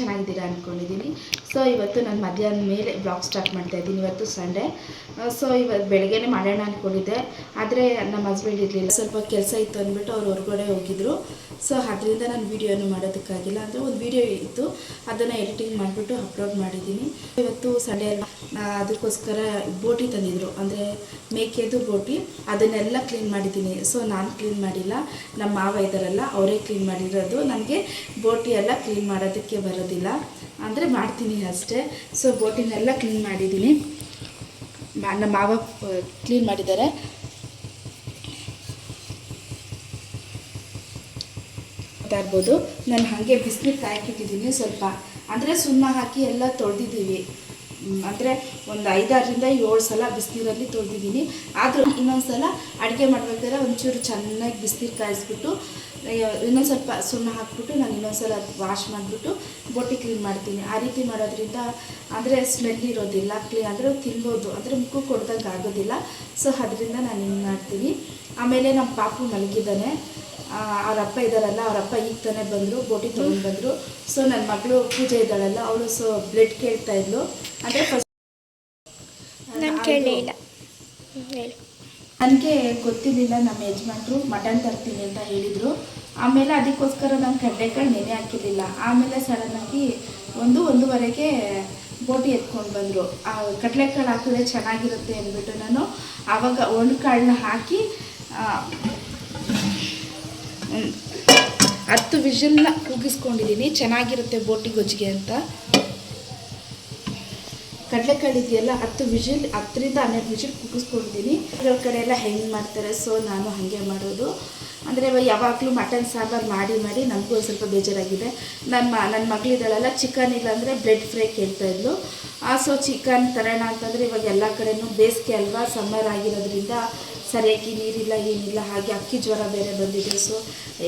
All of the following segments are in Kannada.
ಚೆನ್ನಾಗಿದ್ದೀರಾ ಅಂದ್ಕೊಂಡಿದ್ದೀನಿ. ಸೊ ಇವತ್ತು ನಾನು ಮಧ್ಯಾಹ್ನ ಮೇಲೆ ಬ್ಲಾಗ್ ಸ್ಟಾರ್ಟ್ ಮಾಡ್ತಾ ಇದ್ದೀನಿ ಇವತ್ತು ಸಂಡೇ ಸೊ ಇವತ್ತು ಬೆಳಗ್ಗೆನೇ ಮಾಡೋಣ ಅಂದ್ಕೊಂಡಿದ್ದೆ ಆದರೆ ನಮ್ಮ ಹಸ್ಬೆಂಡ್ ಇರಲಿಲ್ಲ. ಸ್ವಲ್ಪ ಕೆಲಸ ಇತ್ತು ಅಂದ್ಬಿಟ್ಟು ಅವ್ರು ಹೊರಗಡೆ ಹೋಗಿದ್ರು. ಸೊ ಅದರಿಂದ ನಾನು ವೀಡಿಯೋನು ಮಾಡೋದಕ್ಕಾಗಿಲ್ಲ. ಅಂದರೆ ಒಂದು ವೀಡಿಯೋ ಇತ್ತು. ಅದನ್ನು ಎಡಿಟಿಂಗ್ ಮಾಡಿಬಿಟ್ಟು ಅಪ್ಲೋಡ್ ಮಾಡಿದ್ದೀನಿ. ಇವತ್ತು ಸಂಡೇ ಅದಕ್ಕೋಸ್ಕರ ಬೋಟಿ ತಂದಿದ್ರು. ಅಂದರೆ ಮೇಕೆದು ಬೋಟಿ. ಅದನ್ನೆಲ್ಲ ಕ್ಲೀನ್ ಮಾಡಿದ್ದೀನಿ. ಸೊ ನಾನು ಕ್ಲೀನ್ ಮಾಡಿಲ್ಲ. ನಮ್ಮ ಮಾವ ಇದ್ದಾರಲ್ಲ, ಅವರೇ ಕ್ಲೀನ್ ಮಾಡಿರೋದು. ನನಗೆ ಬೋಟಿ ಎಲ್ಲ ಕ್ಲೀನ್ ಮಾಡೋದಕ್ಕೆ ಬರೋದಿಲ್ಲ. ಅಂದರೆ ಮಾಡ್ತೀನಿ ಅಷ್ಟೇ. ಸೊ ಬೋಟಿನೆಲ್ಲ ಕ್ಲೀನ್ ಮಾಡಿದ್ದೀನಿ. ನಮ್ಮ ಮಾವ ಕ್ಲೀನ್ ಮಾಡಿದ್ದಾರೆ. ಮಾಡ್ತಾ ಇರ್ಬೋದು. ನಾನು ಹಾಗೆ ಬಿಸಿನೀರು ಕಾಯಕ್ಕಿಟ್ಟಿದ್ದೀನಿ ಸ್ವಲ್ಪ. ಅಂದರೆ ಸುಣ್ಣ ಹಾಕಿ ಎಲ್ಲ ತೊಳೆದಿದ್ದೀವಿ. ಅಂದರೆ ಒಂದು ಐದಾರರಿಂದ ಏಳು ಸಲ ಬಿಸಿನೀರಲ್ಲಿ ತೊಳೆದಿದ್ದೀನಿ. ಆದರೂ ಇನ್ನೊಂದು ಸಲ ಅಡುಗೆ ಮಾಡ್ಬೇಕಾದ್ರೆ ಒಂಚೂರು ಚೆನ್ನಾಗಿ ಬಿಸಿನೀರು ಕಾಯಿಸ್ಬಿಟ್ಟು ಇನ್ನೊಂದು ಸ್ವಲ್ಪ ಸುಣ್ಣ ಹಾಕ್ಬಿಟ್ಟು ನಾನು ಇನ್ನೊಂದು ಸಲ ವಾಶ್ ಮಾಡಿಬಿಟ್ಟು ಬೊಟ್ಟಿ ಕ್ಲೀನ್ ಮಾಡ್ತೀನಿ. ಆ ರೀತಿ ಮಾಡೋದ್ರಿಂದ ಅಂದರೆ ಸ್ಮೆಲ್ ಇರೋದಿಲ್ಲ ಕ್ಲೀನ್ ಅಂದರೆ ತಿನ್ಬೋದು. ಅಂದರೆ ಮುಖಕ್ಕೆ ಕೊಡ್ದಂಗೆ ಆಗೋದಿಲ್ಲ. ಸೊ ಅದರಿಂದ ನಾನು ಹಿಂಗೆ ಮಾಡ್ತೀನಿ? ಆಮೇಲೆ ನಮ್ಮ ಪಾಪು ಮಲಗಿದ್ದಾನೆ. ಅವ್ರ ಅಪ್ಪ ಇದ್ದಾರಲ್ಲ ಅವ್ರ ಅಪ್ಪ ಈಗ ತಾನೇ ಬಂದರು ಬೋಟಿ ತೊಗೊಂಡು ಬಂದರು. ಸೊ ನನ್ನ ಮಗಳು ಪೂಜೆ ಇದ್ದಾಳಲ್ಲ ಅವಳು ಸೊ ಬ್ಲಡ್ ಕೇಳ್ತಾ ಇದ್ಲು. ಅಂದರೆ ಫಸ್ಟ್ ನನಗೆ ಗೊತ್ತಿರಲಿಲ್ಲ ನಮ್ಮ ಯಜಮಾನ್ರು ಮಟನ್ ತರ್ತೀನಿ ಅಂತ ಹೇಳಿದರು. ಆಮೇಲೆ ಅದಕ್ಕೋಸ್ಕರ ನಾನು ಕಡಲೆಕಾಳು ನೆನೆ ಹಾಕಿರಲಿಲ್ಲ. ಆಮೇಲೆ ಸಡನ್ನಾಗಿ ಒಂದು ಒಂದೂವರೆಗೆ ಬೋಟಿ ಎತ್ಕೊಂಡು ಬಂದರು. ಆ ಕಡಲೆಕಾಳು ಹಾಕಿದ್ರೆ ಚೆನ್ನಾಗಿರುತ್ತೆ ಅಂದ್ಬಿಟ್ಟು ನಾನು ಆವಾಗ ಒಣಕಾಳನ್ನ ಹಾಕಿ ಆ, ಹ್ಮ್, ಹತ್ತು ವಿಷಲ್ನ ಕೂಗಿಸ್ಕೊಂಡಿದ್ದೀನಿ ಚೆನ್ನಾಗಿರುತ್ತೆ ಬೋಟಿ ಗೊಜ್ಜಿಗೆ ಅಂತ. ಕಡಲೆಕಾಳು ಇದೆಯಲ್ಲ, ಹತ್ತು ವಿಷಲ್ ಹತ್ತರಿಂದ ಹನ್ನೆರಡು ವಿಷಲ್ ಕುಗ್ಗಿಸ್ಕೊಂಡಿದ್ದೀನಿ ಇದ್ರ ಕಡೆ ಎಲ್ಲ ಹೆಂಗೆ ಮಾಡ್ತಾರೆ ಸೊ ನಾನು ಹಾಗೆ ಮಾಡೋದು. ಅಂದರೆ ಯಾವಾಗಲೂ ಮಟನ್ ಸಾಂಬಾರು ಮಾಡಿ ಮಾಡಿ ನನಗೂ ಒಂದು ಸ್ವಲ್ಪ ಬೇಜಾರಾಗಿದೆ. ನನ್ನ ನನ್ನ ಮಗಳಿದ್ದಾಳಲ್ಲ ಚಿಕನ್ ಇಲ್ಲ ಅಂದರೆ ಬ್ರೆಡ್ ಫ್ರೈ ಆ ಸೊ ಚಿಕನ್ ತರೋಣ ಅಂತಂದರೆ ಇವಾಗ ಎಲ್ಲ ಕಡೆಯೂ ಬೇಸಿಗೆ ಅಲ್ವಾ ಸಮ್ಮರ್ ಆಗಿರೋದ್ರಿಂದ ಸರಿಯಾಗಿ ನೀರಿಲ್ಲ, ಏನಿಲ್ಲ, ಹಾಗೆ ಅಕ್ಕಿ ಜ್ವರ ಬೇರೆ ಬಂದಿದೆ. ಸೊ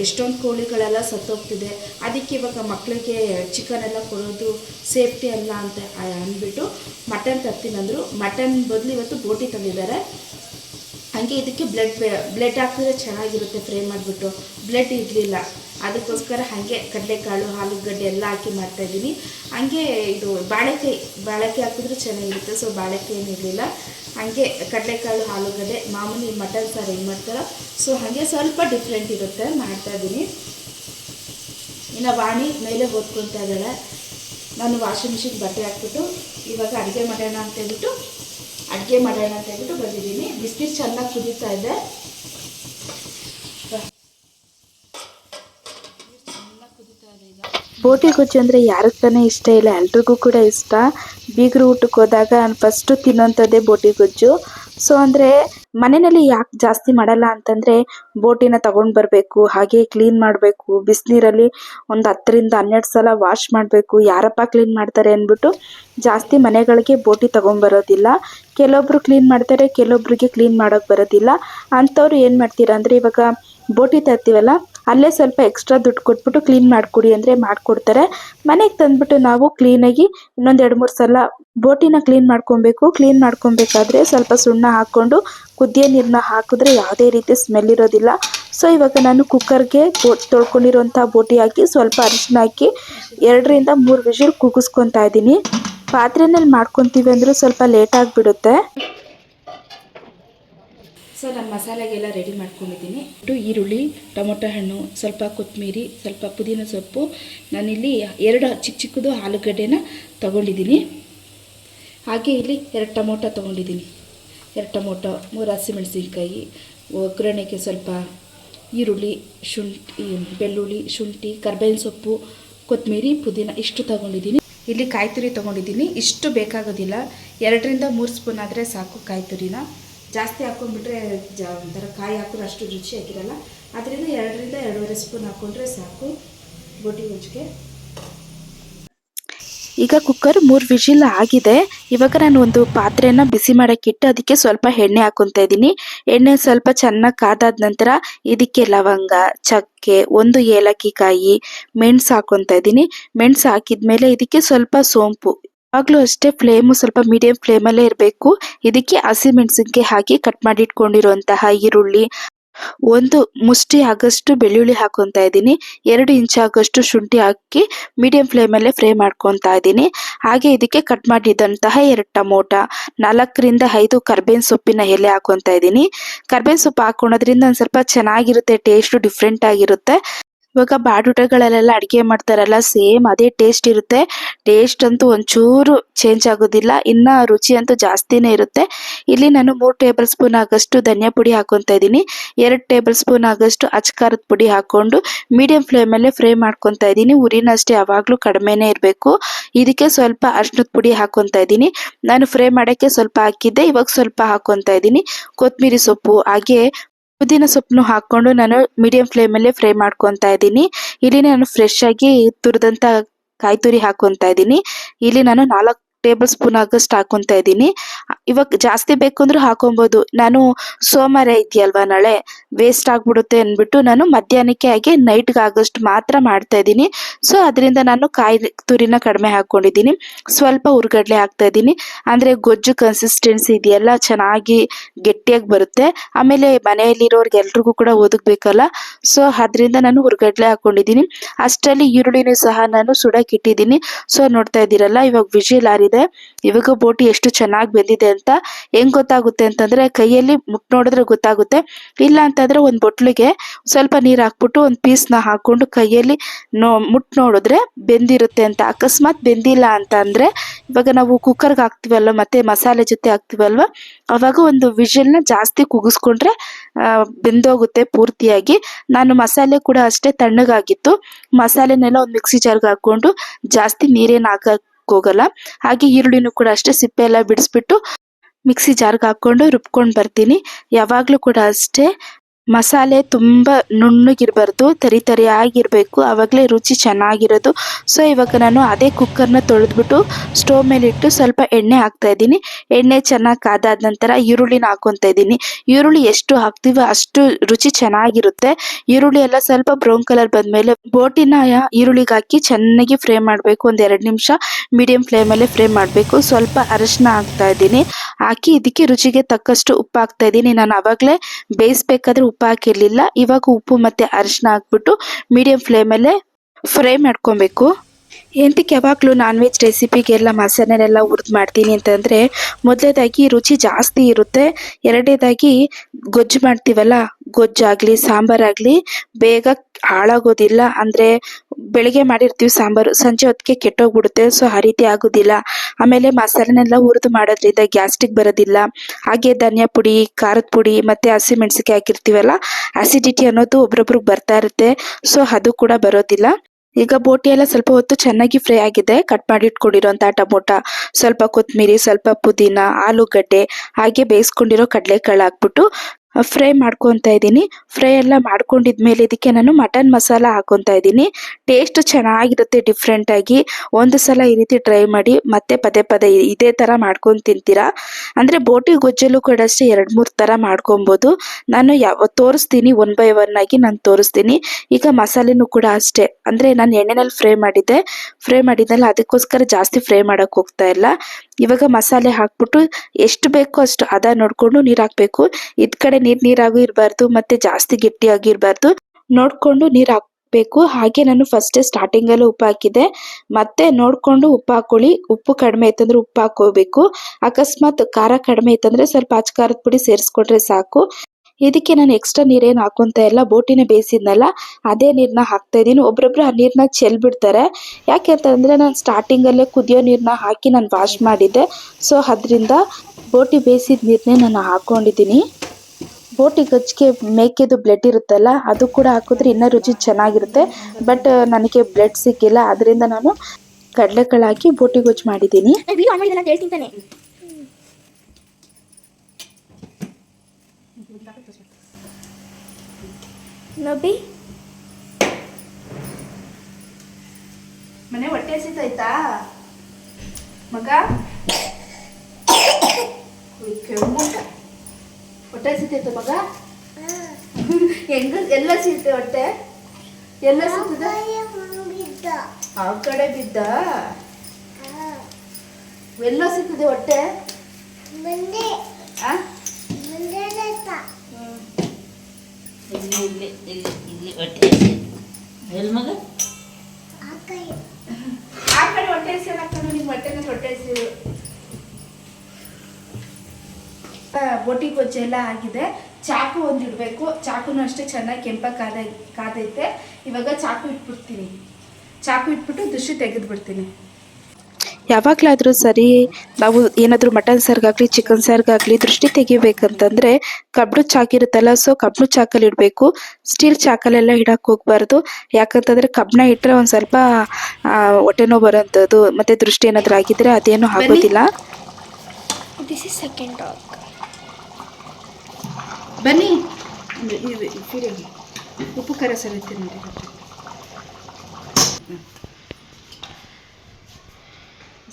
ಎಷ್ಟೊಂದು ಕೋಳಿಗಳೆಲ್ಲ ಸತ್ತೋಗ್ತಿದೆ. ಅದಕ್ಕೆ ಇವಾಗ ಮಕ್ಕಳಿಗೆ ಚಿಕನ್ ಎಲ್ಲ ಕೊಡೋದು ಸೇಫ್ಟಿ ಅಲ್ಲ ಅಂತ ಅಂದ್ಬಿಟ್ಟು ಮಟನ್ ತರ್ತೀನಂದರು ಮಟನ್ ಬದಲು ಇವತ್ತು ಬೋಟಿ ತಂದಿದ್ದಾರೆ. ಹಾಗೆ ಇದಕ್ಕೆ ಬ್ಲಡ್ ಬ್ಲಡ್ ಹಾಕಿದ್ರೆ ಚೆನ್ನಾಗಿರುತ್ತೆ, ಫ್ರೈ ಮಾಡಿಬಿಟ್ಟು. ಬ್ಲಡ್ ಇರಲಿಲ್ಲ. ಅದಕ್ಕೋಸ್ಕರ ಹಾಗೆ ಕಡಲೆಕಾಳು, ಆಲೂಗಡ್ಡೆ ಎಲ್ಲ ಹಾಕಿ ಮಾಡ್ತಾಯಿದ್ದೀನಿ ಹಾಗೆ ಇದು ಬಾಳೆಕಾಯಿ ಬಾಳೆಕಾಯಿ ಹಾಕಿದ್ರೆ ಚೆನ್ನಾಗಿರುತ್ತೆ. ಸೊ ಬಾಳೆಕಾಯಿ ಏನಿರಲಿಲ್ಲ ಹಾಗೆ ಕಡಲೆಕಾಳು, ಆಲೂಗಡ್ಡೆ, ಮಾಮೂಲಿ ಮಟನ್ ಸಾರು ಏನು ಮಾಡ್ತಾರೋ. ಸೊ ಹಾಗೆ ಸ್ವಲ್ಪ ಡಿಫ್ರೆಂಟ್ ಇರುತ್ತೆ ಮಾಡ್ತಾಯಿದ್ದೀನಿ ಇನ್ನು ವಾಣಿ ಮೇಲೆ ಓದ್ಕೊತಾ ಇದ್ದಾಳೆ. ನಾನು ವಾಷಿಂಗ್ ಮಿಷಿನ್ ಬಟ್ಟೆ ಹಾಕ್ಬಿಟ್ಟು ಇವಾಗ ಅಡುಗೆ ಮಾಡೋಣ ಅಂತ ಹೇಳ್ಬಿಟ್ಟು, ಅಡುಗೆ ಮಾಡೋಣ ಅಂತ ಹೇಳ್ಬಿಟ್ಟು ಬಂದಿದ್ದೀನಿ. ಬಿಸ್ನೀರು ಚೆನ್ನಾಗಿ ಕುದೀತಾ ಇದೆ ಚೆನ್ನಾಗಿ ಕುದೀತಾ ಇದೆ ಈಗ ಬೋಟಿ ಗೊಜ್ಜು ಅಂದರೆ ಯಾರಿಗೆ ತಾನೇ ಇಷ್ಟ ಇಲ್ಲ, ಎಲ್ರಿಗೂ ಕೂಡ ಇಷ್ಟ. ಬೀಗರು ಊಟಕ್ಕೆ ಹೋದಾಗ ಫಸ್ಟು ತಿನ್ನೋಂಥದ್ದೇ ಬೋಟಿ ಗೊಜ್ಜು ಸೊ ಅಂದರೆ ಮನೆಯಲ್ಲಿ ಯಾಕೆ ಜಾಸ್ತಿ ಮಾಡಲ್ಲ ಅಂತಂದರೆ ಬೋಟಿನ ತಗೊಂಡು ಬರಬೇಕು, ಹಾಗೆ ಕ್ಲೀನ್ ಮಾಡಬೇಕು, ಬಿಸಿನೀರಲ್ಲಿ ಒಂದು ಹತ್ತರಿಂದ ಹನ್ನೆರಡು ಸಲ ವಾಶ್ ಮಾಡಬೇಕು, ಯಾರಪ್ಪ ಕ್ಲೀನ್ ಮಾಡ್ತಾರೆ ಅಂದ್ಬಿಟ್ಟು ಜಾಸ್ತಿ ಮನೆಗಳಿಗೆ ಬೋಟಿ ತೊಗೊಂಬರೋದಿಲ್ಲ ಕೆಲವೊಬ್ರು ಕ್ಲೀನ್ ಮಾಡ್ತಾರೆ, ಕೆಲವೊಬ್ರಿಗೆ ಕ್ಲೀನ್ ಮಾಡೋಕ್ಕೆ ಬರೋದಿಲ್ಲ. ಅಂಥವ್ರು ಏನು ಮಾಡ್ತೀರಾ ಅಂದರೆ ಇವಾಗ ಬೋಟಿ ತರ್ತೀವಲ್ಲ ಅಲ್ಲೇ ಸ್ವಲ್ಪ ಎಕ್ಸ್ಟ್ರಾ ದುಡ್ಡು ಕೊಟ್ಬಿಟ್ಟು ಕ್ಲೀನ್ ಮಾಡಿಕೊಡಿ ಅಂದರೆ ಮಾಡಿಕೊಡ್ತಾರೆ. ಮನೆಗೆ ತಂದ್ಬಿಟ್ಟು ನಾವು ಕ್ಲೀನಾಗಿ ಇನ್ನೊಂದು ಎರಡು ಮೂರು ಸಲ ಬೋಟಿನ ಕ್ಲೀನ್ ಮಾಡ್ಕೊಬೇಕು. ಕ್ಲೀನ್ ಮಾಡ್ಕೊಬೇಕಾದ್ರೆ ಸ್ವಲ್ಪ ಸುಣ್ಣ ಹಾಕ್ಕೊಂಡು ಕುದ್ದಿಯ ನೀರನ್ನ ಹಾಕಿದ್ರೆ ಯಾವುದೇ ರೀತಿ ಸ್ಮೆಲ್ ಇರೋದಿಲ್ಲ. ಸೊ ಇವಾಗ ನಾನು ಕುಕ್ಕರ್ಗೆ ತೊಳ್ಕೊಂಡಿರೋಂಥ ಬೋಟಿ ಹಾಕಿ ಸ್ವಲ್ಪ ಅರಿಶಿನ ಹಾಕಿ ಎರಡರಿಂದ ಮೂರು ವಿಷಲ್ ಕೂಗಿಸ್ಕೊತಾ ಇದ್ದೀನಿ. ಪಾತ್ರೆನಲ್ಲಿ ಮಾಡ್ಕೊತೀವಿ ಅಂದರೂ ಸ್ವಲ್ಪ ಲೇಟ್ ಆಗಿಬಿಡುತ್ತೆ. ಸೊ ನಾನು ಮಸಾಲೆಗೆಲ್ಲ ರೆಡಿ ಮಾಡ್ಕೊಂಡಿದ್ದೀನಿ. ಇಟ್ಟು ಈರುಳ್ಳಿ, ಟೊಮೊಟೊ ಹಣ್ಣು, ಸ್ವಲ್ಪ ಕೊತ್ತಂಬರಿ ಸ್ವಲ್ಪ ಪುದೀನ ಸೊಪ್ಪು. ನಾನಿಲ್ಲಿ ಎರಡು ಚಿಕ್ಕ ಚಿಕ್ಕದು ಆಲೂಗಡ್ಡೆನ ತಗೊಂಡಿದ್ದೀನಿ. ಹಾಗೆ ಇಲ್ಲಿ ಎರಡು ಟೊಮೊಟೊ ತೊಗೊಂಡಿದ್ದೀನಿ. ಎರಡು ಟೊಮೊಟೊ, ಮೂರು ಹಸಿಮೆಣಸಿನ್ಕಾಯಿ, ಒಗ್ಗರಣೆಗೆ ಸ್ವಲ್ಪ ಈರುಳ್ಳಿ, ಶುಂಠಿ ಬೆಳ್ಳುಳ್ಳಿ, ಶುಂಠಿ, ಕರ್ಬೇವಿನ ಸೊಪ್ಪು ಕೊತ್ತಂಬರಿ ಪುದೀನ ಇಷ್ಟು ತೊಗೊಂಡಿದ್ದೀನಿ. ಇಲ್ಲಿ ಕಾಯಿ ತುರಿ ತೊಗೊಂಡಿದ್ದೀನಿ. ಇಷ್ಟು ಬೇಕಾಗೋದಿಲ್ಲ. ಎರಡರಿಂದ ಮೂರು ಸ್ಪೂನ್ ಆದರೆ ಸಾಕು ಕಾಯಿ ತುರಿನ ಜಾಸ್ತಿ ಹಾಕ್ಕೊಂಡ್ಬಿಟ್ರೆ ಜ ಒಂಥರ ಕಾಯಿ ಹಾಕಿದ್ರೆ ಅಷ್ಟು ರುಚಿಯಾಗಿರಲ್ಲ ಅದರಿಂದ ಎರಡರಿಂದ ಎರಡೂವರೆ ಸ್ಪೂನ್ ಹಾಕ್ಕೊಂಡ್ರೆ ಸಾಕು. ಬೋಟಿ ಗೊಜ್ಜಿಗೆ ಈಗ ಕುಕ್ಕರ್ ಮೂರು ವಿಜಿಲ್ ಆಗಿದೆ. ಇವಾಗ ನಾನು ಒಂದು ಪಾತ್ರೆಯನ್ನು ಬಿಸಿ ಮಾಡೋಕ್ಕಿಟ್ಟು ಅದಕ್ಕೆ ಸ್ವಲ್ಪ ಎಣ್ಣೆ ಹಾಕೊತಾ ಇದ್ದೀನಿ. ಎಣ್ಣೆ ಸ್ವಲ್ಪ ಚೆನ್ನಾಗಿ ಕಾದಾದ ನಂತರ ಇದಕ್ಕೆ ಲವಂಗ, ಚಕ್ಕೆ, ಒಂದು ಏಲಕ್ಕಿ ಕಾಯಿ, ಮೆಣಸು ಹಾಕೊತಾ ಇದ್ದೀನಿ. ಮೆಣಸು ಹಾಕಿದ್ಮೇಲೆ ಇದಕ್ಕೆ ಸ್ವಲ್ಪ ಸೋಂಪು. ಯಾವಾಗಲೂ ಅಷ್ಟೇ ಫ್ಲೇಮು ಸ್ವಲ್ಪ ಮೀಡಿಯಂ ಫ್ಲೇಮಲ್ಲೇ ಇರಬೇಕು. ಇದಕ್ಕೆ ಹಸಿಮೆಣಸಿನ್ಕಾಯಿ ಹಾಕಿ ಕಟ್ ಮಾಡಿ ಇಟ್ಕೊಂಡಿರುವಂತಹ ಈರುಳ್ಳಿ. ಒಂದು ಮುಷ್ಟಿ ಆಗಷ್ಟು ಬೆಳ್ಳುಳ್ಳಿ ಹಾಕೊತಾ ಇದ್ದೀನಿ. ಎರಡು ಇಂಚ್ ಆಗಷ್ಟು ಶುಂಠಿ ಹಾಕಿ ಮೀಡಿಯಂ ಫ್ಲೇಮಲ್ಲೇ ಫ್ರೈ ಮಾಡ್ಕೊತಾ ಇದ್ದೀನಿ. ಹಾಗೆ ಇದಕ್ಕೆ ಕಟ್ ಮಾಡಿದಂತಹ ಎರಡು ಟಮೋಟ, ನಾಲ್ಕರಿಂದ ಐದು ಕರ್ಬೇವಿನ ಸೊಪ್ಪಿನ ಎಲೆ ಹಾಕೊತಾ ಇದ್ದೀನಿ. ಕರ್ಬೇವಿನ ಸೊಪ್ಪು ಹಾಕೊಳೋದ್ರಿಂದ ಒಂದು ಸ್ವಲ್ಪ ಚೆನ್ನಾಗಿರುತ್ತೆ ಟೇಸ್ಟು ಡಿಫ್ರೆಂಟ್ ಆಗಿರುತ್ತೆ. ಇವಾಗ ಬಾಡೂಟಗಳಲ್ಲೆಲ್ಲ ಅಡುಗೆ ಮಾಡ್ತಾರಲ್ಲ, ಸೇಮ್ ಅದೇ ಟೇಸ್ಟ್ ಇರುತ್ತೆ. ಟೇಸ್ಟ್ ಅಂತೂ ಒಂಚೂರು ಚೇಂಜ್ ಆಗೋದಿಲ್ಲ, ಇನ್ನ ರುಚಿ ಅಂತೂ ಜಾಸ್ತಿನೇ ಇರುತ್ತೆ. ಇಲ್ಲಿ ನಾನು ಮೂರು ಟೇಬಲ್ ಸ್ಪೂನ್ ಆಗಷ್ಟು ಧನಿಯಾ ಪುಡಿ ಹಾಕೊತಾ ಇದ್ದೀನಿ. ಎರಡು ಟೇಬಲ್ ಸ್ಪೂನ್ ಆಗಷ್ಟು ಅಚ್ಕಾರದ ಪುಡಿ ಹಾಕೊಂಡು ಮೀಡಿಯಂ ಫ್ಲೇಮಲ್ಲೇ ಫ್ರೈ ಮಾಡ್ಕೊತಾ ಇದ್ದೀನಿ. ಉರಿನಷ್ಟೇ ಯಾವಾಗಲೂ ಕಡಿಮೆನೇ ಇರಬೇಕು. ಇದಕ್ಕೆ ಸ್ವಲ್ಪ ಅರ್ಶಿನದ ಪುಡಿ ಹಾಕೊತಾ ಇದ್ದೀನಿ. ನಾನು ಫ್ರೈ ಮಾಡೋಕ್ಕೆ ಸ್ವಲ್ಪ ಹಾಕಿದ್ದೆ, ಇವಾಗ ಸ್ವಲ್ಪ ಹಾಕೊತಾ ಇದ್ದೀನಿ. ಕೊತ್ತಂಬರಿ ಸೊಪ್ಪು, ಹಾಗೆ ಪುದೀನ ಸೊಪ್ಪನ್ನು ಹಾಕೊಂಡು ನಾನು ಮೀಡಿಯಂ ಫ್ಲೇಮಲ್ಲೇ ಫ್ರೈ ಮಾಡ್ಕೊತಾ ಇದ್ದೀನಿ. ಇಲ್ಲಿ ನಾನು ಫ್ರೆಶ್ ಆಗಿ ತುರಿದಂತ ಕಾಯಿ ತುರಿ ಹಾಕೊತಾ ಇದ್ದೀನಿ. ಇಲ್ಲಿ ನಾನು ನಾಲ್ಕು ಟೇಬಲ್ ಸ್ಪೂನ್ ಆಗಷ್ಟು ಹಾಕೊಂತ ಇದ್ದೀನಿ. ಇವಾಗ ಜಾಸ್ತಿ ಬೇಕು ಅಂದ್ರೂ ಹಾಕೊಬೋದು. ನಾನು ಸೋಮವಾರ ಇದೆಯಲ್ವಾ ನಾಳೆ? ವೇಸ್ಟ್ ಆಗ್ಬಿಡುತ್ತೆ ಅಂದ್ಬಿಟ್ಟು ನಾನು ಮಧ್ಯಾಹ್ನಕ್ಕೆ ಹಾಗೆ ನೈಟ್ಗೆ ಆಗೋಷ್ಟು ಮಾತ್ರ ಮಾಡ್ತಾ ಇದ್ದೀನಿ. ಸೊ ಅದರಿಂದ ನಾನು ಕಾಯಿ ತುರಿನ ಕಡಿಮೆ ಹಾಕೊಂಡಿದ್ದೀನಿ. ಸ್ವಲ್ಪ ಹುರ್ಗಡ್ಲೆ ಹಾಕ್ತಾ ಇದ್ದೀನಿ. ಅಂದರೆ ಗೊಜ್ಜು ಕನ್ಸಿಸ್ಟೆನ್ಸಿ ಇದೆಯಲ್ಲ, ಚೆನ್ನಾಗಿ ಗಟ್ಟಿಯಾಗಿ ಬರುತ್ತೆ. ಆಮೇಲೆ ಮನೆಯಲ್ಲಿರೋರ್ಗೆ ಎಲ್ರಿಗೂ ಕೂಡ ಒದಗಬೇಕಲ್ಲ? ಸೊ ಅದರಿಂದ ನಾನು ಹುರ್ಗಡ್ಲೆ ಹಾಕೊಂಡಿದ್ದೀನಿ. ಅಷ್ಟರಲ್ಲಿ ಈರುಳ್ಳಿನೂ ಸಹ ನಾನು ಸುಡಕ್ಕೆ ಇಟ್ಟಿದ್ದೀನಿ. ಸೊ ನೋಡ್ತಾ ಇದ್ದೀರಲ್ಲ, ಇವಾಗ ವಿಜಿಲ್ ಆರಿದೆ ಇವಾಗ ಬೋಟಿ ಎಷ್ಟು ಚೆನ್ನಾಗಿ ಬೆಂದಿದೆ ಅಂತ ಹೆಂಗ್ ಗೊತ್ತಾಗುತ್ತೆ ಅಂತಂದ್ರೆ ಕೈಯಲ್ಲಿ ಮುಟ್ ನೋಡಿದ್ರೆ ಗೊತ್ತಾಗುತ್ತೆ. ಇಲ್ಲ ಅಂತಂದ್ರೆ ಒಂದು ಬೊಟ್ಲಿಗೆ ಸ್ವಲ್ಪ ನೀರ್ ಹಾಕ್ಬಿಟ್ಟು ಒಂದು ನ ಹಾಕೊಂಡು ಕೈಯಲ್ಲಿ ನೋ, ಮುಟ್ ನೋಡಿದ್ರೆ ಬೆಂದಿರುತ್ತೆ ಅಂತ. ಅಕಸ್ಮಾತ್ ಬೆಂದಿಲ್ಲ ಅಂತ ಅಂದ್ರೆ ಇವಾಗ ನಾವು ಕುಕ್ಕರ್ಗೆ ಹಾಕ್ತಿವಲ್ವ, ಮತ್ತೆ ಮಸಾಲೆ ಜೊತೆ ಹಾಕ್ತಿವಲ್ವ, ಅವಾಗ ಒಂದು ವಿಷಲ್ನ ಜಾಸ್ತಿ ಕುಗಿಸ್ಕೊಂಡ್ರೆ ಬೆಂದೋಗುತ್ತೆ ಪೂರ್ತಿಯಾಗಿ. ನಾನು ಮಸಾಲೆ ಕೂಡ ಅಷ್ಟೇ ತಣ್ಣಗಾಗಿತ್ತು. ಮಸಾಲೆನೆಲ್ಲ ಒಂದು ಮಿಕ್ಸಿ ಜಾರ್ಗೆ ಹಾಕೊಂಡು ಜಾಸ್ತಿ ನೀರೇನು ಹಾಕಕ್ ಹೋಗಲ್ಲ. ಹಾಗೆ ಈರುಳ್ಳಿನೂ ಕೂಡ ಅಷ್ಟೇ ಸಿಪ್ಪೆ ಎಲ್ಲ ಬಿಡಿಸ್ಬಿಟ್ಟು ಮಿಕ್ಸಿ ಜಾರ್ಗೆ ಹಾಕೊಂಡು ರುಬ್ಕೊಂಡು ಬರ್ತೀನಿ. ಯಾವಾಗಲೂ ಕೂಡ ಅಷ್ಟೇ ಮಸಾಲೆ ತುಂಬ ನುಣ್ಣಗಿರಬಾರ್ದು, ತರಿ ತರಿ ಆಗಿರಬೇಕು ಆವಾಗಲೇ ರುಚಿ ಚೆನ್ನಾಗಿರೋದು. ಸೊ ಇವಾಗ ನಾನು ಅದೇ ಕುಕ್ಕರ್ನ ತೊಳೆದ್ಬಿಟ್ಟು ಸ್ಟೋವ್ ಮೇಲೆ ಇಟ್ಟು ಸ್ವಲ್ಪ ಎಣ್ಣೆ ಹಾಕ್ತಾ ಇದ್ದೀನಿ. ಎಣ್ಣೆ ಚೆನ್ನಾಗಿ ಕಾದಾದ ನಂತರ ಈರುಳ್ಳಿನ ಹಾಕೊತಾ ಇದ್ದೀನಿ. ಈರುಳ್ಳಿ ಎಷ್ಟು ಹಾಕ್ತೀವೋ ಅಷ್ಟು ರುಚಿ ಚೆನ್ನಾಗಿರುತ್ತೆ. ಈರುಳ್ಳಿ ಎಲ್ಲ ಸ್ವಲ್ಪ ಬ್ರೌನ್ ಕಲರ್ ಬಂದಮೇಲೆ ಬೋಟಿನ ಈರುಳ್ಳಿಗೆ ಹಾಕಿ ಚೆನ್ನಾಗಿ ಫ್ರೈ ಮಾಡಬೇಕು. ಒಂದು ಎರಡು ನಿಮಿಷ ಮೀಡಿಯಂ ಫ್ಲೇಮಲ್ಲೇ ಫ್ರೈ ಮಾಡಬೇಕು. ಸ್ವಲ್ಪ ಅರಶಿನ ಹಾಕ್ತಾ ಇದ್ದೀನಿ. ಹಾಕಿ ಇದಕ್ಕೆ ರುಚಿಗೆ ತಕ್ಕಷ್ಟು ಉಪ್ಪು ಹಾಕ್ತಾ ಇದ್ದೀನಿ. ನಾನು ಆವಾಗಲೇ ಬೇಯಿಸ್ಬೇಕಾದ್ರೆ ಉಪ್ಪು ಹಾಕಿರ್ಲಿಲ್ಲ ಇವಾಗ ಉಪ್ಪು ಮತ್ತೆ ಅರಿಶಿನ ಹಾಕ್ಬಿಟ್ಟು ಮೀಡಿಯಂ ಫ್ಲೇಮಲ್ಲೇ ಫ್ರೈ ಮಾಡ್ಕೊಬೇಕು. ಎಂತಕ್ಕೆ ಯಾವಾಗಲೂ ನಾನ್ ವೆಜ್ ರೆಸಿಪಿಗೆಲ್ಲ ಮಸಾಲೆನೆಲ್ಲ ಹುರಿದು ಮಾಡ್ತೀನಿ ಅಂತಂದರೆ ಮೊದಲೇದಾಗಿ ರುಚಿ ಜಾಸ್ತಿ ಇರುತ್ತೆ. ಎರಡನೇದಾಗಿ ಗೊಜ್ಜು ಮಾಡ್ತೀವಲ್ಲ ಗೊಜ್ಜಾಗಲಿ, ಸಾಂಬಾರಾಗಲಿ ಬೇಗ ಹಾಳಾಗೋದಿಲ್ಲ. ಅಂದರೆ ಬೆಳಿಗ್ಗೆ ಮಾಡಿರ್ತೀವಿ ಸಾಂಬಾರು, ಸಂಜೆ ಹೊತ್ತಿಗೆ ಕೆಟ್ಟೋಗ್ಬಿಡುತ್ತೆ. ಸೊ ಆ ರೀತಿ ಆಗೋದಿಲ್ಲ. ಆಮೇಲೆ ಮಸಾಲೆನೆಲ್ಲ ಹುರಿದು ಮಾಡೋದ್ರಿಂದ ಗ್ಯಾಸ್ಟ್ರಿಕ್ ಬರೋದಿಲ್ಲ. ಹಾಗೆ ಧನಿಯಾ ಪುಡಿ, ಖಾರದ ಪುಡಿ ಮತ್ತು ಹಸಿಮೆಣ್ಸಿಕಾಯಿ ಹಾಕಿರ್ತೀವಲ್ಲ ಆಸಿಡಿಟಿ ಅನ್ನೋದು ಒಬ್ರೊಬ್ರಿಗೆ ಬರ್ತಾ ಇರುತ್ತೆ. ಸೊ ಅದು ಕೂಡ ಬರೋದಿಲ್ಲ. ಈಗ ಬೋಟಿ ಎಲ್ಲ ಸ್ವಲ್ಪ ಹೊತ್ತು ಚೆನ್ನಾಗಿ ಫ್ರೈ ಆಗಿದೆ. ಕಟ್ ಮಾಡಿ ಇಟ್ಕೊಂಡಿರೋಂಥ ಟೊಮೊಟೊ, ಸ್ವಲ್ಪ ಕೊತ್ತಂಬರಿ ಸ್ವಲ್ಪ ಪುದೀನ, ಆಲೂಗಡ್ಡೆ, ಹಾಗೆ ಬೇಯಿಸ್ಕೊಂಡಿರೋ ಕಡಲೆಕಾಳು ಹಾಕ್ಬಿಟ್ಟು ಫ್ರೈ ಮಾಡ್ಕೊತಾ ಇದ್ದೀನಿ. ಫ್ರೈ ಎಲ್ಲ ಮಾಡ್ಕೊಂಡಿದ್ಮೇಲೆ ಇದಕ್ಕೆ ನಾನು ಮಟನ್ ಮಸಾಲ ಹಾಕೊತಾ ಇದ್ದೀನಿ. ಟೇಸ್ಟ್ ಚೆನ್ನಾಗಿರುತ್ತೆ ಡಿಫ್ರೆಂಟ್ ಆಗಿ. ಒಂದು ಸಲ ಈ ರೀತಿ ಟ್ರೈ ಮಾಡಿ ಮತ್ತೆ ಪದೇ ಪದೇ ಇದೇ ಥರ ಮಾಡ್ಕೊಂಡು ತಿಂತೀರಾ? ಅಂದರೆ ಬೋಟಿ ಗೊಜ್ಜಲು ಕೂಡ ಅಷ್ಟೇ ಎರಡು ಮೂರು ಥರ ಮಾಡ್ಕೊಬೋದು. ನಾನು ಯಾವ ತೋರಿಸ್ತೀನಿ ಒನ್ ಬೈ ಒನ್ ಆಗಿ ನಾನು ತೋರಿಸ್ತೀನಿ. ಈಗ ಮಸಾಲೆನೂ ಕೂಡ ಅಷ್ಟೇ. ಅಂದರೆ ನಾನು ಎಣ್ಣೆನಲ್ಲಿ ಫ್ರೈ ಮಾಡಿದ್ದೆ. ಫ್ರೈ ಮಾಡಿದ್ನಲ್ಲ, ಅದಕ್ಕೋಸ್ಕರ ಜಾಸ್ತಿ ಫ್ರೈ ಮಾಡೋಕ್ಕೆ ಹೋಗ್ತಾ ಇಲ್ಲ. ಇವಾಗ ಮಸಾಲೆ ಹಾಕ್ಬಿಟ್ಟು ಎಷ್ಟು ಬೇಕೋ ಅಷ್ಟು ಅದ ನೋಡಿಕೊಂಡು ನೀರು ಹಾಕಬೇಕು. ಇದ್ ಕಡೆ ನೀರು ನೀರಾಗೂ ಇರಬಾರ್ದು, ಮತ್ತೆ ಜಾಸ್ತಿ ಗಟ್ಟಿಯಾಗಿ ಇರಬಾರ್ದು ನೋಡಿಕೊಂಡು ನೀರ್ ಹಾಕ್ಬೇಕು. ಹಾಗೆ ನಾನು ಫಸ್ಟ್ ಸ್ಟಾರ್ಟಿಂಗ್ ಅಲ್ಲೂ ಉಪ್ಪು ಹಾಕಿದೆ ಮತ್ತೆ ನೋಡಿಕೊಂಡು ಉಪ್ಪು ಹಾಕೊಳ್ಳಿ. ಉಪ್ಪು ಕಡಿಮೆ ಇತ್ತಂದ್ರೆ ಉಪ್ಪು ಹಾಕೋಬೇಕು ಅಕಸ್ಮಾತ್ ಖಾರ ಕಡಿಮೆ ಇತ್ತಂದ್ರೆ ಸ್ವಲ್ಪ ಅಚ್ಚ ಖಾರದ ಪುಡಿ ಸೇರಿಸ್ಕೊಂಡ್ರೆ ಸಾಕು. ಇದಕ್ಕೆ ನಾನು ಎಕ್ಸ್ಟ್ರಾ ನೀರೇನು ಹಾಕೊಂತ ಇಲ್ಲ. ಬೋಟಿನ ಬೇಯಿಸಿದ್ನಲ್ಲ, ಅದೇ ನೀರನ್ನ ಹಾಕ್ತಾ ಇದ್ದೀನಿ. ಒಬ್ರೊಬ್ರು ಆ ನೀರನ್ನ ಚೆಲ್ಬಿಡ್ತಾರೆ ಯಾಕೆ ಅಂತಂದರೆ ನಾನು ಸ್ಟಾರ್ಟಿಂಗಲ್ಲೇ ಕುದಿಯೋ ನೀರನ್ನ ಹಾಕಿ ನಾನು ವಾಶ್ ಮಾಡಿದ್ದೆ. ಸೊ ಅದರಿಂದ ಬೋಟಿ ಬೇಯಿಸಿದ ನೀರನ್ನೇ ನಾನು ಹಾಕ್ಕೊಂಡಿದ್ದೀನಿ ಬೋಟಿ ಗಜ್ಜಿಗೆ ಮೇಕೆದು ಬ್ಲೆಡ್ ಇರುತ್ತಲ್ಲ ಅದು ಕೂಡ ಹಾಕಿದ್ರೆ ಇನ್ನೂ ರುಚಿ ಚೆನ್ನಾಗಿರುತ್ತೆ. ಬಟ್ ನನಗೆ ಬ್ಲೆಡ್ ಸಿಕ್ಕಿಲ್ಲ ಅದರಿಂದ ನಾನು ಕಡಲೆಕಾಳು ಹಾಕಿ ಬೋಟಿ ಗೊಜ್ಜು ಮಾಡಿದ್ದೀನಿ. ನಬಿ? ಮನೆ ಹೊಟ್ಟೆ ಹಸಿತಾಯ್ತಾ? ಮಗ? ಉಯ್, ಕೆಮ್ಮುಟ. ಹೊಟ್ಟೆ ಸಿತ್ತೈತೆ ಮಗ? ಹೆಂಗ ಎಲ್ಲ ಸಿಗುತ್ತೆ ಹೊಟ್ಟೆ? ಎಲ್ಲ ಸಿಗ್ತದ ಆ ಕಡೆ ಬಿದ್ದ? ಎಲ್ಲ ಸಿಗ್ತದೆ ಹೊಟ್ಟೆ? ಇಲ್ಲಿ ಇಲ್ಲಿ ಇಲ್ಲಿ ಇಲ್ಲಿ ಹೊಟ್ಟೆ ಎಲ್ಲಿ ಮಗ? ಆ ಕಡೆ ಹೊಟ್ಟೆ ಸೇರಾಕ್ತಾನೆ ನಿಮ್ಗೆ ಹೊಟ್ಟೆನ ಹೊಟ್ಟೆ ಸೇರು ಬೋಟಿ ಗೊಜ್ಜೆ ಎಲ್ಲ ಆಗಿದೆ. ಚಾಕು ಒಂದು ಇಡಬೇಕು. ಚಾಕುನು ಅಷ್ಟೇ ಚೆನ್ನಾಗಿ ಕೆಂಪ ಕಾದ ಕಾದೈತೆ. ಇವಾಗ ಚಾಕು ಇಟ್ಬಿಡ್ತೀನಿ. ಚಾಕು ಇಟ್ಬಿಟ್ಟು ದೃಷ್ಟಿ ತೆಗೆದು ಬಿಡ್ತೀನಿ ಯಾವಾಗಲಾದರೂ ಸರಿ ನಾವು ಏನಾದರೂ ಮಟನ್ ಸಾರಿಗಾಗಲಿ ಚಿಕನ್ ಸಾರಿಗಾಗಲಿ ದೃಷ್ಟಿ ತೆಗಿಬೇಕಂತಂದರೆ ಕಬ್ಬು ಚಾಕಿರುತ್ತಲ್ಲ ಸೊ ಕಬ್ಬು ಚಾಕಲ್ಲಿ ಇಡಬೇಕು. ಸ್ಟೀಲ್ ಚಾಕಲೆಲ್ಲ ಇಡಕ್ಕೆ ಹೋಗ್ಬಾರ್ದು. ಯಾಕಂತಂದರೆ ಕಬ್ಬಿಣ ಇಟ್ಟರೆ ಒಂದು ಸ್ವಲ್ಪ ಹೊಟ್ಟೆ ನೋವು ಬರೋಂಥದ್ದು ಮತ್ತು ದೃಷ್ಟಿ ಏನಾದರೂ ಆಗಿದ್ದರೆ ಅದೇನು ಆಗೋದಿಲ್ಲ. ದಿಸ್ ಇಸ್ ಸೆಕೆಂಡ್ ಡಾಗ್ ಬನ್ನಿ. ಉಪ್ಪು ಖಾರ ಸರಿತೀನಿ ನೋಡಿ.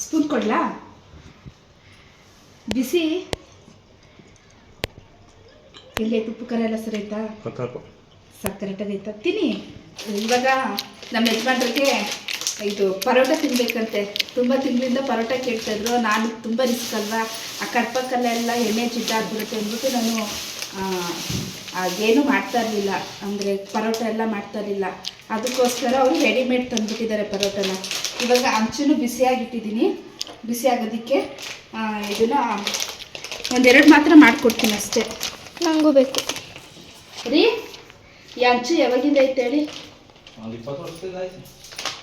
ಸ್ಪೂನ್ ಕೊಡ್ಲಾ? ಬಿಸಿ. ಇಲ್ಲೇ ಉಪ್ಪು ಖಾರ ಎಲ್ಲ ಸರಿ ಆಯ್ತಾ? ಗೊತ್ತಾಯ್ತು ಸಕ್ಕರೆಟಾಗಿ ತಿನ್ನಿ. ಇವಾಗ ನಮ್ಮ ಯಜಮಾನ್ರಿಗೆ ಇದು ಪರೋಟ ತಿನ್ಬೇಕಂತೆ. ತುಂಬ ತಿಂಗಳಿಂದ ಪರೋಟ ಕೇಳ್ತಾಯಿದ್ರು ನಾನು ತುಂಬ ರಿಸ್ಕ್ ಅಲ್ವಾ? ಆ ಕಡ್ಪಕ್ಕಲ್ಲೆಲ್ಲ ಎಣ್ಣೆ ಜಿಡ್ಡಾಗ್ಬಿಡುತ್ತೆ ಅಂದ್ಬಿಟ್ಟು ನಾನು ಅದೇನು ಮಾಡ್ತಾ ಇರಲಿಲ್ಲ. ಅಂದರೆ ಪರೋಟ ಎಲ್ಲ ಮಾಡ್ತಾ ಇರಲಿಲ್ಲ. ಅದಕ್ಕೋಸ್ಕರ ಅವರು ರೆಡಿಮೇಡ್ ತಂದುಬಿಟ್ಟಿದ್ದಾರೆ ಪರೋಟನ. ಇವಾಗ ಅಂಚೂ ಬಿಸಿಯಾಗಿಟ್ಟಿದ್ದೀನಿ. ಬಿಸಿ ಆಗೋದಕ್ಕೆ ಇದನ್ನು ಒಂದೆರಡು ಮಾತ್ರ ಮಾಡಿಕೊಡ್ತೀನಿ ಅಷ್ಟೇ. ನನಗೂ ಬೇಕು. ರೀ ಈ ಅಂಚು ಯಾವಾಗಿಂದ ಐತೆ ಹೇಳಿ?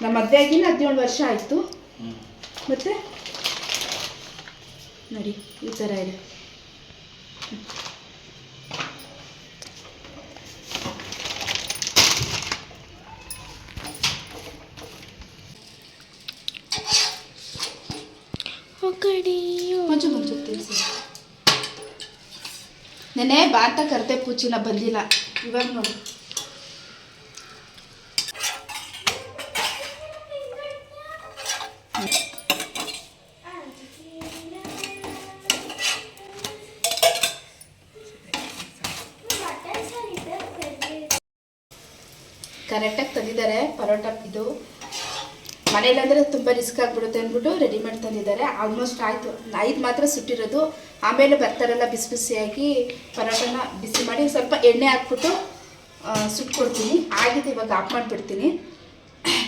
ನಮ್ಮ ಮದುವೆ ಆಗಿನ ಹದಿನೇಳು ವರ್ಷ ಆಯಿತು. ಮತ್ತೆ? ನೋಡಿ ಈ ಥರ ಇದೆ. ನೆನೆ ಬಾ ಕರ್ತೆ ಪೂಚಿನ ಬಂದಿಲ್ಲ. ಇವಾಗ ನೋಡಿ ಕರೆಕ್ಟಾಗಿ ತಂದಿದ್ದಾರೆ ಪರೋಟ ಇದು ಮನೇಲಂದರೆ ತುಂಬ ರಿಸ್ಕ್ ಆಗಿಬಿಡುತ್ತೆ ಅಂದ್ಬಿಟ್ಟು ರೆಡಿಮೇಡ್ ತಂದಿದ್ದಾರೆ. ಆಲ್ಮೋಸ್ಟ್ ಆಯಿತು. ಐದು ಮಾತ್ರ ಸುಟ್ಟಿರೋದು. ಆಮೇಲೆ ಬರ್ತಾರಲ್ಲ ಬಿಸಿ ಬಿಸಿಯಾಗಿ ಪರೋಟನ ಬಿಸಿ ಮಾಡಿ ಸ್ವಲ್ಪ ಎಣ್ಣೆ ಹಾಕ್ಬಿಟ್ಟು ಸುಟ್ಕೊಡ್ತೀನಿ. ಆಗಿದೆ ಇವಾಗ ಆಫ್ ಮಾಡಿಬಿಡ್ತೀನಿ.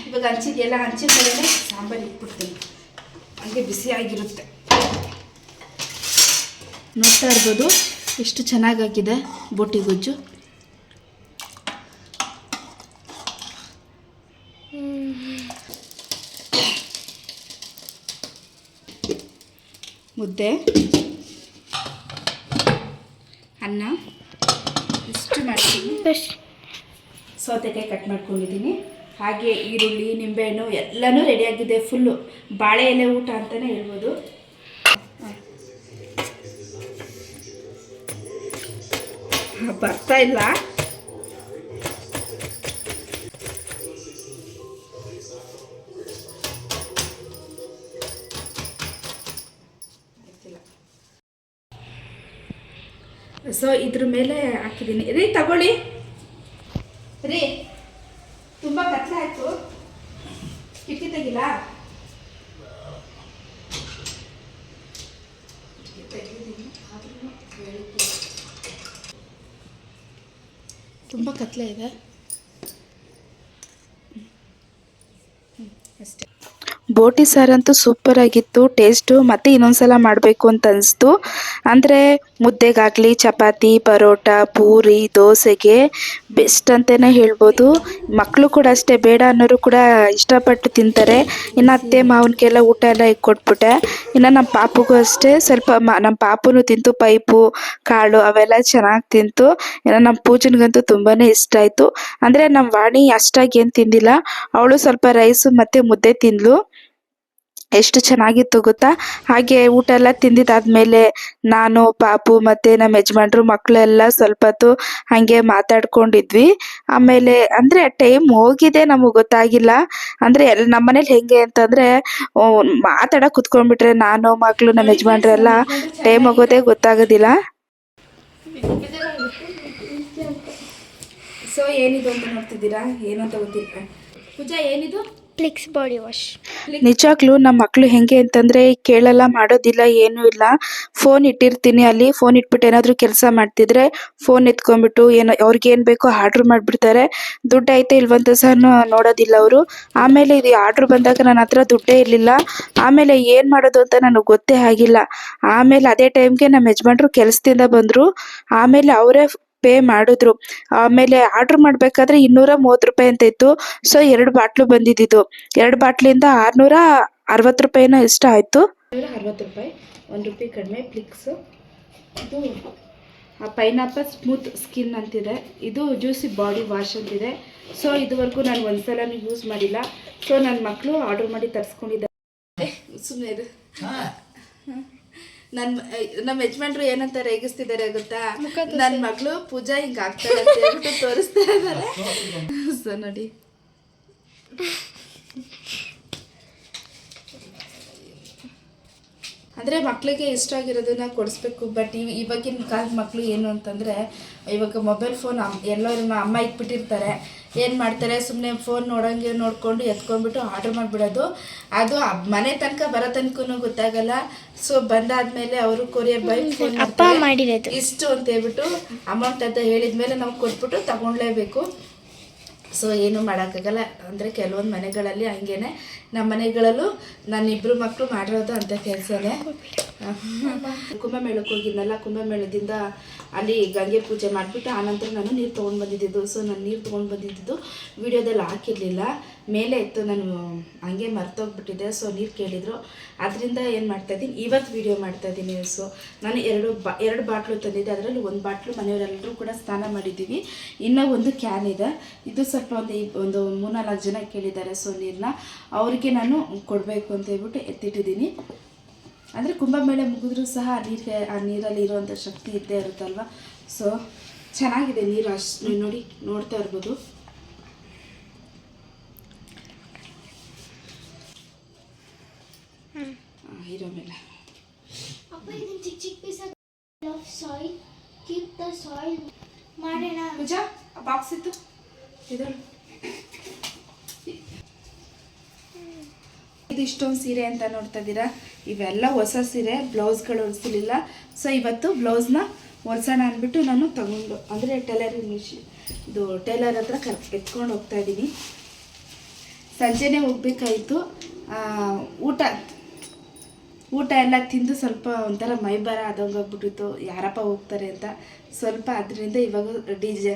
ಇವಾಗ ಹಂಚಿದೆಲ್ಲ ಹಂಚಿದ ಮೇಲೆ ಸಾಂಬಾರು ಇಟ್ಬಿಡ್ತೀನಿ. ಹಂಗೆ ಬಿಸಿಯಾಗಿರುತ್ತೆ ನೋಡ್ತಾ ಇರ್ಬೋದು. ಎಷ್ಟು ಚೆನ್ನಾಗಾಗಿದೆ ಬೋಟಿ ಗೊಜ್ಜು. ಮುದ್ದೆ ಅನ್ನ ಇಷ್ಟು ಮಾಡ್ತೀನಿ. ಸೌತೆಕಾಯಿ ಕಟ್ ಮಾಡ್ಕೊಂಡಿದ್ದೀನಿ. ಹಾಗೆ ಈರುಳ್ಳಿ ನಿಂಬೆಹಣ್ಣು ಎಲ್ಲನೂ ರೆಡಿಯಾಗಿದೆ ಫುಲ್ಲು ಬಾಳೆ ಎಲೆ ಊಟ ಅಂತಲೇ ಹೇಳ್ಬೋದು. ಬರ್ತಾ ಇಲ್ಲ ಸೊ ಇದ್ರ ಮೇಲೆ ಹಾಕಿದ್ದೀನಿ. ರೀ, ತಗೊಳ್ಳಿ. ರೀ, ತುಂಬ ಕತ್ಲೆ ಆಯಿತು. ಕಿಟಕಿ ತೆಗಿಲ್ಲ ತುಂಬ ಕತ್ಲೆ ಇದೆ ಹ್ಮ್, ಅಷ್ಟೇ ಬೋಟಿ ಸಾರಂತೂ ಸೂಪರ್ ಆಗಿತ್ತು ಟೇಸ್ಟು ಮತ್ತೆ ಇನ್ನೊಂದ್ಸಲ ಮಾಡಬೇಕು ಅಂತ ಅನಿಸ್ತು. ಅಂದರೆ ಮುದ್ದೆಗಾಗಲಿ, ಚಪಾತಿ, ಪರೋಟ, ಪೂರಿ, ದೋಸೆಗೆ ಬೆಸ್ಟ್ ಅಂತಲೇ ಹೇಳ್ಬೋದು. ಮಕ್ಕಳು ಕೂಡ ಅಷ್ಟೇ, ಬೇಡ ಅನ್ನೋರು ಕೂಡ ಇಷ್ಟಪಟ್ಟು ತಿಂತಾರೆ. ಇನ್ನು ಅತ್ತೆ ಮಾವನಿಗೆಲ್ಲ ಊಟ ಎಲ್ಲ ಇಕ್ಕೊಟ್ಬಿಟ್ಟೆ. ಇನ್ನು ನಮ್ಮ ಪಾಪುಗೂ ಅಷ್ಟೇ, ಸ್ವಲ್ಪ ನಮ್ಮ ಪಾಪುನು ತಿಂತು, ಪೈಪು, ಕಾಳು ಅವೆಲ್ಲ ಚೆನ್ನಾಗಿ ತಿಂತು. ಇನ್ನು ನಮ್ಮ ಪೂಜನ್ಗಂತೂ ತುಂಬಾ ಇಷ್ಟ ಆಯಿತು. ಅಂದರೆ ನಮ್ಮ ವಾಣಿ ಅಷ್ಟಾಗಿ ಏನು ತಿಂದಿಲ್ಲ. ಅವಳು ಸ್ವಲ್ಪ ರೈಸು ಮತ್ತು ಮುದ್ದೆ ತಿಂದ್ಲು. ಎಷ್ಟು ಚೆನ್ನಾಗಿತ್ತು ಗೊತ್ತಾ? ಹಾಗೆ ಊಟ ಎಲ್ಲ ತಿಂದಿದ್ದಾದ್ಮೇಲೆ ನಾನು, ಪಾಪು ಮತ್ತು ನಮ್ಮ ಯಜಮಾನ್ರು ಮಕ್ಕಳೆಲ್ಲ ಸ್ವಲ್ಪ ಹೊತ್ತು ಹಾಗೆ ಮಾತಾಡ್ಕೊಂಡಿದ್ವಿ. ಆಮೇಲೆ ಅಂದರೆ ಟೈಮ್ ಹೋಗಿದೆ ನಮಗೆ ಗೊತ್ತಾಗಿಲ್ಲ. ಅಂದರೆ ಎಲ್ಲ ನಮ್ಮ ಮನೇಲಿ ಹೆಂಗೆ ಅಂತಂದರೆ ಮಾತಾಡೋಕೆ ಕುತ್ಕೊಂಡ್ಬಿಟ್ರೆ ನಾನು ಮಕ್ಕಳು ನಮ್ಮ ಯಜಮಾನ್ರೆಲ್ಲ ಟೈಮ್ ಹೋಗೋದೇ ಗೊತ್ತಾಗೋದಿಲ್ಲ. ಸೊ ಏನಿದು ಅಂತ ನೋಡ್ತಿದ್ದೀರಾ? ಏನು ಅಂತ ಗೊತ್ತಿಲ್ಲ. ಪೂಜಾ, ಏನಿದು? ಪ್ಲಿಕ್ಸ್ ಬಾಡಿ ವಾಶ್ ನಿಜಾಗ್ಲೂ ನಮ್ಮ ಮಕ್ಕಳು ಹೆಂಗೆ ಅಂತಂದ್ರೆ ಕೇಳಲ್ಲ, ಮಾಡೋದಿಲ್ಲ, ಏನು ಇಲ್ಲ. ಫೋನ್ ಇಟ್ಟಿರ್ತೀನಿ ಅಲ್ಲಿ ಫೋನ್ ಇಟ್ಬಿಟ್ಟು ಏನಾದರೂ ಕೆಲಸ ಮಾಡ್ತಿದ್ರೆ ಫೋನ್ ಎತ್ಕೊಂಡ್ಬಿಟ್ಟು ಏನೋ ಅವ್ರಿಗೆ ಏನು ಬೇಕೋ ಆರ್ಡ್ರ್ ಮಾಡಿಬಿಡ್ತಾರೆ. ದುಡ್ಡು ಐತೆ ಇಲ್ವಂತ ಸಹ ನೋಡೋದಿಲ್ಲ ಅವರು. ಆಮೇಲೆ ಇದು ಆರ್ಡ್ರ್ ಬಂದಾಗ ನನ್ನ ಹತ್ರ ದುಡ್ಡೇ ಇರಲಿಲ್ಲ. ಆಮೇಲೆ ಏನು ಮಾಡೋದು ಅಂತ ನನಗೆ ಗೊತ್ತೇ ಆಗಿಲ್ಲ. ಆಮೇಲೆ ಅದೇ ಟೈಮ್ಗೆ ನಮ್ಮ ಯಜಮಾನ್ರು ಕೆಲಸದಿಂದ ಬಂದರು. ಆಮೇಲೆ ಅವರೇ ಪೇ ಮಾಡಿದ್ರು. ಆಮೇಲೆ ಆರ್ಡ್ರ್ ಮಾಡಬೇಕಾದ್ರೆ ಇನ್ನೂರ ಮೂವತ್ತು ರೂಪಾಯಿ ಅಂತ ಇತ್ತು. ಸೊ ಎರಡು ಬಾಟ್ಲು ಬಂದಿದ್ದಿದ್ದು ಎರಡು ಬಾಟ್ಲಿಂದ ಆರುನೂರ ಅರವತ್ತು ರೂಪಾಯಿನೋ ಇಷ್ಟ ಆಯಿತು. ನೂರ ಅರವತ್ತು ರೂಪಾಯಿ. ಒಂದು ರೂಪಾಯಿ ಕಡಿಮೆ ಪ್ಲಿಕ್ಸು ಇದು ಪೈನಾಪಲ್ ಸ್ಮೂತ್ ಸ್ಕಿನ್ ಅಂತಿದೆ. ಇದು ಜ್ಯೂಸಿ ಬಾಡಿ ವಾಶ್ ಅಂತಿದೆ. ಸೊ ಇದುವರೆಗೂ ನಾನು ಒಂದ್ಸಲನೂ ಯೂಸ್ ಮಾಡಿಲ್ಲ. ಸೊ ನನ್ನ ಮಕ್ಕಳು ಆರ್ಡರ್ ಮಾಡಿ ತರಿಸ್ಕೊಂಡಿದ್ದಾರೆ. ಸುಮ್ಮನೆ ಇದು ನನ್ನ ನಮ್ಮ ಯಜಮಾನ್ರು ಏನಂತ ರೇಗಿಸ್ತಿದ್ದಾರೆ ಗೊತ್ತಾ? ನನ್ನ ಮಗಳು ಪೂಜಾ ಹಿಂಗೆ ಆಗ್ತಾಳೆ ಅಂತ ಹೇಳ್ಬಿಟ್ಟು ತೋರಿಸ್ತಾ ಇದ್ದಾರೆ. ಸೊ ನೋಡಿ. ಅಂದರೆ ಮಕ್ಕಳಿಗೆ ಇಷ್ಟ ಆಗಿರೋದನ್ನ ಕೊಡಿಸ್ಬೇಕು ಬಟ್ ಇವ್ ಇವಾಗಿನ ಕಾಲದ ಮಕ್ಕಳು ಏನು ಅಂತಂದರೆ ಇವಾಗ ಮೊಬೈಲ್ ಫೋನ್ ಅಮ್ ಎಲ್ಲರೂ ಅಮ್ಮ ಇಟ್ಬಿಟ್ಟಿರ್ತಾರೆ. ಏನು ಮಾಡ್ತಾರೆ ಸುಮ್ಮನೆ ಫೋನ್ ನೋಡೋಂಗೆ ನೋಡಿಕೊಂಡು ಎತ್ಕೊಂಡ್ಬಿಟ್ಟು ಆರ್ಡ್ರ್ ಮಾಡಿಬಿಡೋದು. ಅದು ಮನೆ ತನಕ ಬರೋ ತನಕನೂ ಗೊತ್ತಾಗಲ್ಲ. ಸೊ ಬಂದಾದ್ಮೇಲೆ ಅವರು ಕೊರಿಯರ್ ಬಾಯ್ ಫೋನ್ ಇಷ್ಟು ಅಂತ ಹೇಳ್ಬಿಟ್ಟು ಅಮೌಂಟ್ ಅಂತ ಹೇಳಿದ್ಮೇಲೆ ನಾವು ಕೊಟ್ಬಿಟ್ಟು ತಗೊಳ್ಲೇಬೇಕು ಸೊ ಏನು ಮಾಡೋಕ್ಕಾಗಲ್ಲ. ಅಂದರೆ ಕೆಲವೊಂದು ಮನೆಗಳಲ್ಲಿ ಹಂಗೇನೆ. ನಮ್ಮ ಮನೆಗಳಲ್ಲೂ ನಾನಿಬ್ಬರು ಮಕ್ಕಳು ಮಾಡಿರೋದು ಅಂತ ಕೆಲಸನೇ. ಕುಂಭಮೇಳಕ್ಕೆ ಹೋಗಿದ್ನಲ್ಲ ಕುಂಭಮೇಳದಿಂದ ಅಲ್ಲಿ ಗಂಗೆ ಪೂಜೆ ಮಾಡಿಬಿಟ್ಟು ಆನಂತರ ನಾನು ನೀರು ತೊಗೊಂಡು ಬಂದಿದ್ದಿದ್ದು. ಸೊ ನಾನು ನೀರು ತೊಗೊಂಡು ಬಂದಿದ್ದು ವಿಡಿಯೋದಲ್ಲಿ ಹಾಕಿರಲಿಲ್ಲ. ಮೇಲೆ ಇತ್ತು ನಾನು ಹಂಗೆ ಮರ್ತೋಗ್ಬಿಟ್ಟಿದ್ದೆ. ಸೊ ನೀರು ಕೇಳಿದರು. ಅದರಿಂದ ಏನು ಮಾಡ್ತಾಯಿದ್ದೀನಿ ಇವತ್ತು ವಿಡಿಯೋ ಮಾಡ್ತಾಯಿದ್ದೀನಿ ಸೊ ನಾನು ಎರಡು ಬಾ ಎರಡು ಬಾಟ್ಲು ತಂದಿದ್ದೆ. ಅದರಲ್ಲಿ ಒಂದು ಬಾಟ್ಲು ಮನೆಯವರೆಲ್ಲರೂ ಕೂಡ ಸ್ನಾನ ಮಾಡಿದ್ದೀವಿ. ಇನ್ನೂ ಒಂದು ಕ್ಯಾನ್ ಇದೆ. ಇದು ಸ್ವಲ್ಪ ಒಂದು ಈ- ಒಂದು ಮೂರ್ನಾಲ್ಕು ಜನ ಕೇಳಿದ್ದಾರೆ ಸೊ ನೀರನ್ನ ಅವರಿಗೆ ನಾನು ಕೊಡಬೇಕು ಅಂತ ಹೇಳ್ಬಿಟ್ಟು ಎತ್ತಿಟ್ಟಿದ್ದೀನಿ. ಅಂದರೆ ಕುಂಭಮೇಳೆ ಮುಗಿದ್ರೂ ಸಹ ಆ ನೀರಿಗೆ ಆ ನೀರಲ್ಲಿ ಇರುವಂಥ ಶಕ್ತಿ ಇದ್ದೇ ಇರುತ್ತಲ್ವ? ಸೊ ಚೆನ್ನಾಗಿದೆ ನೀರು ಅಷ್ಟು ನೋಡಿ ನೋಡ್ತಾ ಇರ್ಬೋದು. ಆ, ಇರೋ ಮೇಲೆ. ಅಪ್ಪ ಇದನ್ನ ಚಿಕ್ಕ ಬಾಕ್ಸ್ ಇತ್ತು? ಇದು ಇಷ್ಟೊಂದು ಸೀರೆ ಅಂತ ನೋಡ್ತಾ ಇದ್ದೀರಾ? ಇವೆಲ್ಲ ಹೊಸ ಸೀರೆ ಬ್ಲೌಸ್ಗಳು ಹೊಲಿಸಲಿಲ್ಲ ಸೊ ಇವತ್ತು ಬ್ಲೌಸ್ನ ಹೊಲ್ಸೋಣ ಅಂದ್ಬಿಟ್ಟು ನಾನು ತಗೊಂಡು, ಅಂದರೆ ಟೈಲರಿಂಗ್ ಮಿಷಿನ್ ಇದು ಟೈಲರ್ ಹತ್ರ ಕರ್, ಎತ್ಕೊಂಡು ಹೋಗ್ತಾ ಇದ್ದೀನಿ. ಸಂಜೆನೇ ಹೋಗ್ಬೇಕಾಯಿತು. ಊಟ ಊಟ ಎಲ್ಲ ತಿಂದು ಸ್ವಲ್ಪ ಒಂಥರ ಮೈಬರ ಆದಂಗಾಗ್ಬಿಟ್ಟಿತ್ತು ಯಾರಪ್ಪ ಹೋಗ್ತಾರೆ ಅಂತ ಸ್ವಲ್ಪ ಅದರಿಂದ ಇವಾಗ ಡಿ ಜೆ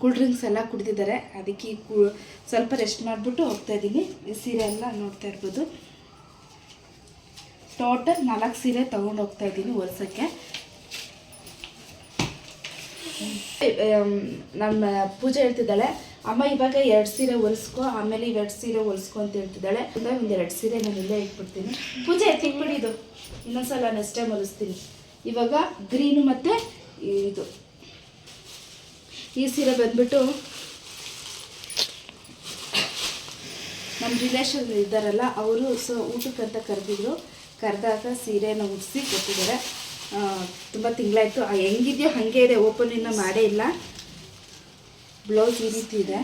ಕೂಲ್ ಡ್ರಿಂಕ್ಸ್ ಎಲ್ಲ ಕುಡಿದಿದ್ದಾರೆ. ಅದಕ್ಕೆ ಸ್ವಲ್ಪ ರೆಸ್ಟ್ ಮಾಡಿಬಿಟ್ಟು ಹೋಗ್ತಾ ಇದ್ದೀನಿ. ಸೀರೆ ಎಲ್ಲ ನೋಡ್ತಾ ಇರ್ಬೋದು. ಟೋಟಲ್ ನಾಲ್ಕು ಸೀರೆ ತೊಗೊಂಡು ಹೋಗ್ತಾ ಇದ್ದೀನಿ ಹೊಲ್ಸೋಕ್ಕೆ. ನಮ್ಮ ಪೂಜೆ ಹೇಳ್ತಿದ್ದಾಳೆ. ಅಮ್ಮ ಇವಾಗ ಎರಡು ಸೀರೆ ಹೊಲಿಸ್ಕೊ, ಆಮೇಲೆ ಇವೆರಡು ಸೀರೆ ಹೊಲಿಸ್ಕೊ ಅಂತ ಹೇಳ್ತಿದ್ದಾಳೆ. ಒಂದು ಎರಡು ಸೀರೆ ನಾನು ಇಲ್ಲೇ ಇಟ್ಬಿಡ್ತೀನಿ. ಪೂಜೆ ತಿಂಗ್ಬಿಡಿ ಇದು. ಇನ್ನೊಂದ್ಸಲ ನೆಕ್ಸ್ಟ್ ಟೈಮ್ ಹೊಲಿಸ್ತೀನಿ. ಇವಾಗ ಗ್ರೀನು ಮತ್ತು ಇದು. ಈ ಸೀರೆ ಬಂದ್ಬಿಟ್ಟು ನಮ್ಮ ರಿಲೇಷನ್ ಇದ್ದಾರಲ್ಲ, ಅವರು ಸೊ ಊಟಕ್ಕಂತ ಕರೆದಿದ್ರು. ಕರೆದಾಗ ಸೀರೆನ ಉಡಿಸಿ ಕೊಟ್ಟಿದ್ದಾರೆ. ತುಂಬ ತಿಂಗಳಾಯಿತು. ಹೆಂಗಿದೆಯೋ ಹಾಗೆ ಇದೆ. ಓಪನ್ ಇನ್ನೂ ಮಾಡೇ ಇಲ್ಲ. ಬ್ಲೌಸ್ ಈ ರೀತಿ ಇದೆ.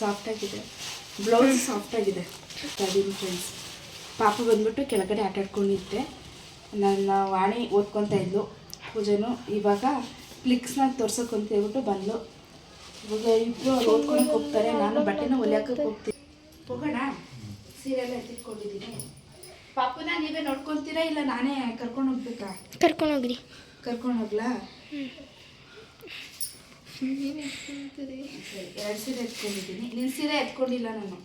ಸಾಫ್ಟಾಗಿದೆ ಬ್ಲೌಸ್ ಸಾಫ್ಟಾಗಿದೆ ಫ್ರೆಂಡ್ಸ್ ಪಾಪ ಬಂದ್ಬಿಟ್ಟು ಕೆಳಗಡೆ ಆಟಾಡ್ಕೊಂಡಿದ್ದೆ ನನ್ನ ವಾಣಿ ಓದ್ಕೊತಾ ಇದ್ಲು. ಪೂಜೆನು ಇವಾಗ ಫ್ಲಿಕ್ಸ್ನ ತೋರ್ಸೋಕೆ ಅಂತ ಹೇಳ್ಬಿಟ್ಟು ಬಂದ್ಲು. ಇವಾಗ ಇಬ್ಬರು ಓದ್ಕೊಳಕ್ಕೆ ಹೋಗ್ತಾರೆ. ನಾನು ಬಟ್ಟೆನ ಹೊಲಿಯೋಕೆ ಹೋಗ್ತೀನಿ. ಹೋಗೋಣ? ಸೀರೆಲ್ಲ ಎತ್ತಿಟ್ಕೊಂಡಿದ್ದೀನಿ. ಪಾಪುನ ನೀವೇ ನೋಡ್ಕೊಂತೀರಾ ಇಲ್ಲ ನಾನೇ ಕರ್ಕೊಂಡು ಹೋಗ್ಬೇಕಾ? ಕರ್ಕೊಂಡು ಹೋಗ್ರಿ. ಕರ್ಕೊಂಡು ಹೋಗ್ಲಾ? ಎರಡು ಸೀರೆ ಎತ್ಕೊಂಡಿದ್ದೀನಿ. ನಿನ್ನ ಸೀರೆ ಎತ್ಕೊಂಡಿಲ್ಲ ನಾನು.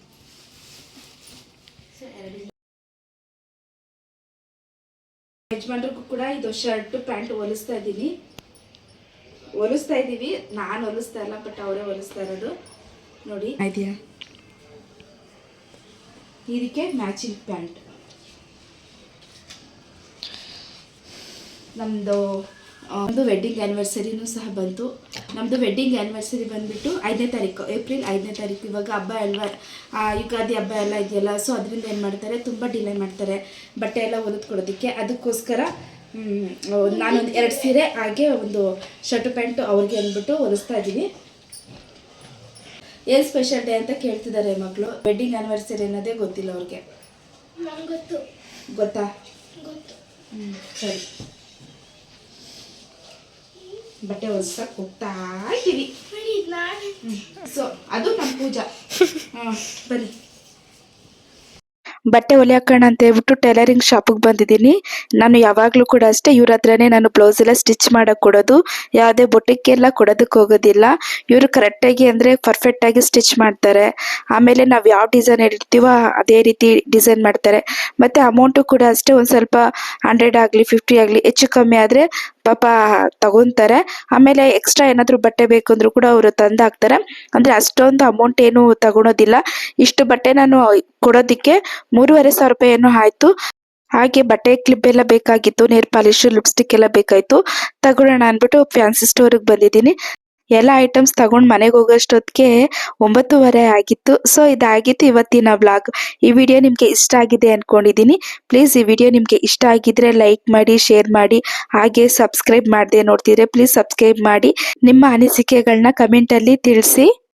ಯಜಮಾನ್ರಿಗೂ ಕೂಡ ಇದು ಶರ್ಟ್ ಪ್ಯಾಂಟ್ ಹೊಲಿಸ್ತಾ ಇದ್ದೀನಿ. ಹೊಲಿಸ್ತಾ ಇದ್ದೀವಿ. ನಾನು ಹೊಲಿಸ್ತಾ ಇಲ್ಲ ಬಟ್ ಅವರೇ ಹೊಲಿಸ್ತಾ ಇರೋದು. ನೋಡಿ. ಇದೆಯಾ ಇದಕ್ಕೆ ಮ್ಯಾಚಿಂಗ್ ಪ್ಯಾಂಟ್. ನಮ್ಮದು ಒಂದು ವೆಡ್ಡಿಂಗ್ ಆ್ಯನಿವರ್ಸರಿನೂ ಸಹ ಬಂತು. ನಮ್ಮದು ವೆಡ್ಡಿಂಗ್ ಆ್ಯನಿವರ್ಸರಿ ಬಂದುಬಿಟ್ಟು ಐದನೇ ತಾರೀಕು ಏಪ್ರಿಲ್ ಐದನೇ ತಾರೀಕು ಇವಾಗ ಹಬ್ಬ ಅಲ್ವಾ? ಯುಗಾದಿ ಹಬ್ಬ ಎಲ್ಲ ಇದೆಯಲ್ಲ ಸೊ ಅದರಿಂದ ಏನು ಮಾಡ್ತಾರೆ ತುಂಬ ಡಿಲೇ ಮಾಡ್ತಾರೆ ಬಟ್ಟೆ ಎಲ್ಲ ಹೊಲಿದು ಕೊಡೋದಕ್ಕೆ ಅದಕ್ಕೋಸ್ಕರ ನಾನೊಂದು ಎರಡು ಸೀರೆ ಹಾಗೆ ಒಂದು ಶರ್ಟ್ ಪ್ಯಾಂಟು ಅವ್ರಿಗೆ ಅಂದ್ಬಿಟ್ಟು ಹೊಲಿಸ್ತಾ ಇದ್ದೀನಿ ಏನು ಸ್ಪೆಷಲ್ ಡೇ ಅಂತ ಕೇಳ್ತಿದ್ದಾರೆ ಮಕ್ಕಳು ವೆಡ್ಡಿಂಗ್ ಆ್ಯನಿವರ್ಸರಿ ಅನ್ನೋದೇ ಗೊತ್ತಿಲ್ಲ ಅವ್ರಿಗೆ. ನಂಗೆ ಗೊತ್ತು. ಗೊತ್ತಾ? ಗೊತ್ತು. ಹ್ಞೂ ಸರಿ. ಬಟ್ಟೆ ಹೊಲ್ಸಕ್ಕೆ ಹೋಗ್ತಾ ಇದ್ದೀವಿ. ಸೊ ಅದು ನಮ್ಮ ಪೂಜಾ. ಹಾಂ ಬನ್ನಿ. ಬಟ್ಟೆ ಹೊಲಿಯಾಕೋಣ ಅಂತ ಹೇಳ್ಬಿಟ್ಟು ಟೈಲರಿಂಗ್ ಶಾಪಿಗೆ ಬಂದಿದ್ದೀನಿ. ನಾನು ಯಾವಾಗಲೂ ಕೂಡ ಅಷ್ಟೇ ಇವ್ರ ಹತ್ರನೇ ನಾನು ಬ್ಲೌಸ್ ಎಲ್ಲ ಸ್ಟಿಚ್ ಮಾಡಕ್ಕೆ ಕೊಡೋದು. ಯಾವುದೇ ಬೊಟ್ಟಿಗೆಲ್ಲ ಕೊಡೋದಕ್ಕೆ ಹೋಗೋದಿಲ್ಲ. ಇವರು ಕರೆಕ್ಟಾಗಿ ಅಂದರೆ ಪರ್ಫೆಕ್ಟಾಗಿ ಸ್ಟಿಚ್ ಮಾಡ್ತಾರೆ. ಆಮೇಲೆ ನಾವು ಯಾವ ಡಿಸೈನ್ ಹೇಳಿರ್ತೀವೋ ಅದೇ ರೀತಿ ಡಿಸೈನ್ ಮಾಡ್ತಾರೆ. ಮತ್ತು ಅಮೌಂಟು ಕೂಡ ಅಷ್ಟೇ ಒಂದು ಸ್ವಲ್ಪ ಹಂಡ್ರೆಡ್ ಆಗಲಿ ಫಿಫ್ಟಿ ಆಗಲಿ ಹೆಚ್ಚು ಕಮ್ಮಿ ಆದರೆ ಪಾಪ ತಗೊಂತಾರೆ. ಆಮೇಲೆ ಎಕ್ಸ್ಟ್ರಾ ಏನಾದರೂ ಬಟ್ಟೆ ಬೇಕು ಅಂದರೂ ಕೂಡ ಅವರು ತಂದು ಹಾಕ್ತಾರೆ ಅಂದರೆ ಅಷ್ಟೊಂದು ಅಮೌಂಟ್ ಏನು ತಗೊಳೋದಿಲ್ಲ. ಇಷ್ಟು ಬಟ್ಟೆ ನಾನು ಕೊಡೋದಕ್ಕೆ ಮೂರುವರೆ ಸಾವಿರ ರೂಪಾಯಿ ಏನು ಆಯಿತು. ಹಾಗೆ ಬಟ್ಟೆ ಕ್ಲಿಪ್ ಎಲ್ಲ ಬೇಕಾಗಿತ್ತು ನೇರ್ ಪಾಲಿಶ್ ಲಿಪ್ಸ್ಟಿಕ್ ಎಲ್ಲ ಬೇಕಾಯಿತು. ತಗೊಳ್ಳೋಣ ಅಂದ್ಬಿಟ್ಟು ಫ್ಯಾನ್ಸಿ ಸ್ಟೋರಿಗೆ ಬಂದಿದ್ದೀನಿ. ಎಲ್ಲ ಐಟಮ್ಸ್ ತಗೊಂಡು ಮನೆಗೆ ಹೋಗೋಷ್ಟೊತ್ತಿಗೆ ಒಂಬತ್ತುವರೆ ಆಗಿತ್ತು. ಸೊ ಇದಾಗಿತ್ತು ಇವತ್ತಿನ ಬ್ಲಾಗ್ ಈ ವಿಡಿಯೋ ನಿಮಗೆ ಇಷ್ಟ ಆಗಿದೆ ಅಂದ್ಕೊಂಡಿದ್ದೀನಿ ಪ್ಲೀಸ್ ಈ ವಿಡಿಯೋ ನಿಮಗೆ ಇಷ್ಟ ಆಗಿದ್ರೆ ಲೈಕ್ ಮಾಡಿ ಶೇರ್ ಮಾಡಿ, ಹಾಗೆ ಸಬ್ಸ್ಕ್ರೈಬ್ ಮಾಡದೆ ನೋಡ್ತಿದ್ರೆ ಪ್ಲೀಸ್ ಸಬ್ಸ್ಕ್ರೈಬ್ ಮಾಡಿ. ನಿಮ್ಮ ಅನಿಸಿಕೆಗಳನ್ನ ಕಮೆಂಟಲ್ಲಿ ತಿಳಿಸಿ.